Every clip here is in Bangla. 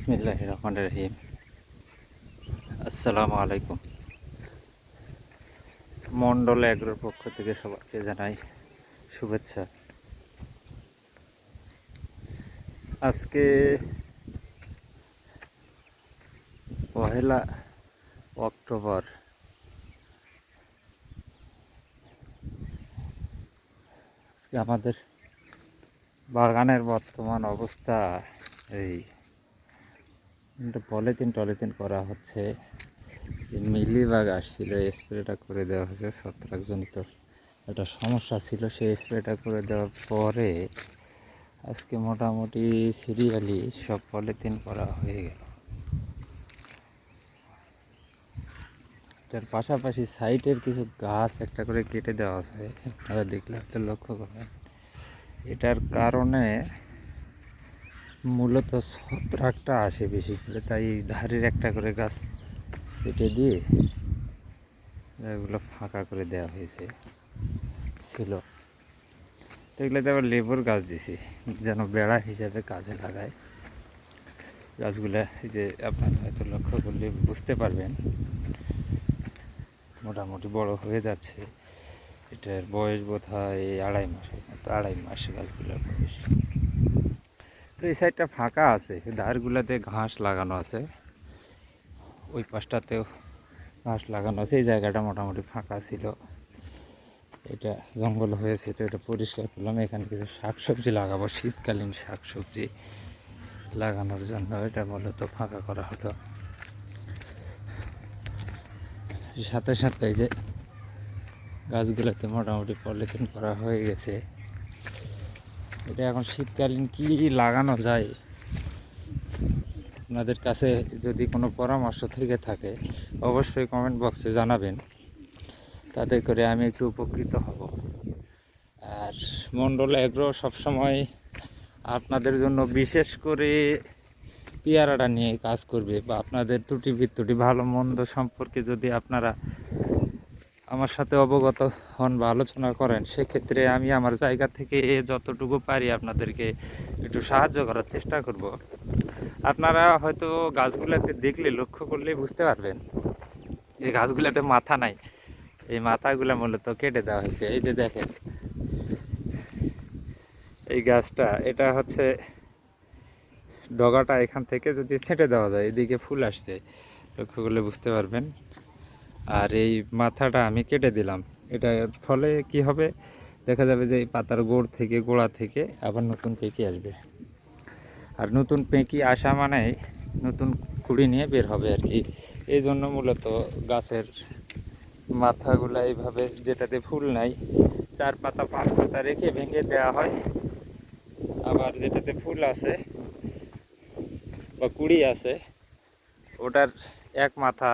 বিসমিল্লাহ রহমান রহিম। আসসালামু আলাইকুম। মন্ডল এগ্রোর পক্ষ থেকে সবাইকে জানাই শুভেচ্ছা। আজকে পহেলা অক্টোবর। আজকে আমাদের বাগানের বর্তমান অবস্থা এই। পলিথিন টলিথিন করা হচ্ছে। যে মিলিবাগ আসছিল স্প্রেটা করে দেওয়া হয়েছে ছত্রাকজনিত একটা সমস্যা ছিল, সেই স্প্রেটা করে দেওয়ার পরে আজকে মোটামুটি সিরিয়ালি সব পলিথিন করা হয়ে গেল। এটার পাশাপাশি সাইটের কিছু গাছ একটা করে কেটে দেওয়া আছে, আপনারা দেখলে হয়তো লক্ষ্য করবেন। এটার কারণে মূলত ছত্রাকটা আসে বেশি করে, তাই ধারের একটা করে গাছ কেটে দিয়ে এগুলো ফাঁকা করে দেওয়া হয়েছে, ছিল। তো এগুলোতে আবার লেবুর গাছ দিছি, যেন বেড়া হিসাবে কাজে লাগায়। গাছগুলা যে আপনারা হয়তো লক্ষ্য করলে বুঝতে পারবেন, মোটামুটি বড় হয়ে যাচ্ছে। এটার বয়স বোধ হয় আড়াই মাসের মতো, আড়াই মাস গাছগুলোর বয়স। তো এই সাইডটা ফাঁকা আছে ধারগুলোতে ঘাস লাগানো আছে। ওই পাশটাতেও ঘাস লাগানো আছে, এই জায়গাটা মোটামুটি ফাঁকা ছিল। এটা জঙ্গল হয়েছে, তো এটা পরিষ্কার করলাম। এখানে কিছু শাকসবজি লাগাবো, শীতকালীন শাকসবজি লাগানোর জন্য। এটা মূলত ফাঁকা করা হলো। সাথে সাথে এই যে গাছগুলোতে মোটামুটি পলিথিন করা হয়ে গেছে। এটা এখন শীতকালীন কি লাগানো যায়? আপনাদের কাছে যদি কোনো পরামর্শ থেকে থাকে, অবশ্যই কমেন্ট বক্সে জানাবেন। তাতে করে আমি একটু উপকৃত হব। আর মণ্ডল এগ্রো সবসময় আপনাদের জন্য বিশেষ করে পেয়ারাটা নিয়ে কাজ করবে বা আপনাদের ত্রুটি বিত্রুটি, ভালো মন্দ সম্পর্কে যদি আপনারা আমার সাথে অবগত হন বা আলোচনা করেন, সেক্ষেত্রে আমি আমার জায়গা থেকে যতটুকু পারি আপনাদেরকে একটু সাহায্য করার চেষ্টা করব। আপনারা হয়তো গাছগুলোতে দেখলে লক্ষ্য করলেই বুঝতে পারবেন এই গাছগুলোতে মাথা নাই। এই মাথাগুলো মূলত কেটে দেওয়া হয়েছে। এই যে দেখেন, এই গাছটা, এটা হচ্ছে ডগাটা এখান থেকে যদি ছেঁটে দেওয়া যায়, এদিকে ফুল আসছে। লক্ষ্য করলে বুঝতে পারবেন। আর এই মাথাটা আমি কেটে দিলাম। এটার ফলে কি হবে? দেখা যাবে যে এই পাতার গোড় থেকে, গোড়া থেকে আবার নতুন পেঁকি আসবে। আর নতুন পেঁকি আসা মানে নতুন কুড়ি নিয়ে বের হবে আর কি। এই জন্য মূলত গাছের মাথাগুলো এইভাবে যেটাতে ফুল নাই, চার পাতা, পাঁচ পাতা রেখে ভেঙে দেওয়া হয়। আবার যেটাতে ফুল আছে বা কুড়ি আছে, ওটার এক মাথা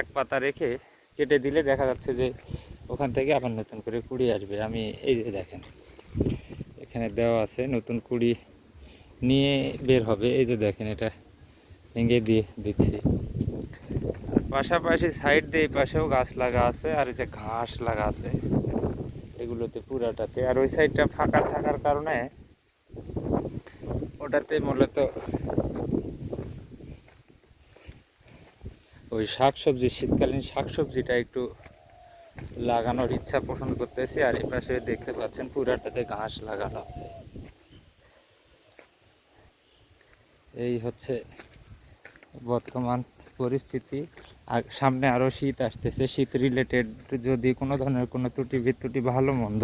এক পাতা রেখে কেটে দিলে দেখা যাচ্ছে যে ওখান থেকে আবার নতুন করে কুড়ি আসবে। আমি এই যে দেখেন, এখানে দেওয়া আছে নতুন কুড়ি নিয়ে বের হবে। এই যে দেখেন, এটা ভেঙে দিয়ে দিচ্ছি। আর পাশাপাশি সাইড দিয়ে পাশেও গাছ লাগা আছে আর এই যে ঘাস লাগা আছে এগুলোতে পুরাটাতে। আর ওই সাইডটা ফাঁকা থাকার কারণে ওটাতে মূলত ওই শাকসবজি, শীতকালীন শাকসবজিটা একটু লাগানোর ইচ্ছা পোষণ করতেছি আর এই পাশে দেখতে পাচ্ছেন পুরাটাতে ঘাস লাগানো আছে। এই হচ্ছে বর্তমান পরিস্থিতি। সামনে আরও শীত আসতেছে, শীত রিলেটেড যদি কোনো ধরনের কোনো ত্রুটি বিত্রুটি ভালো মন্দ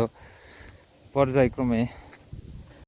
পর্যায়ক্রমে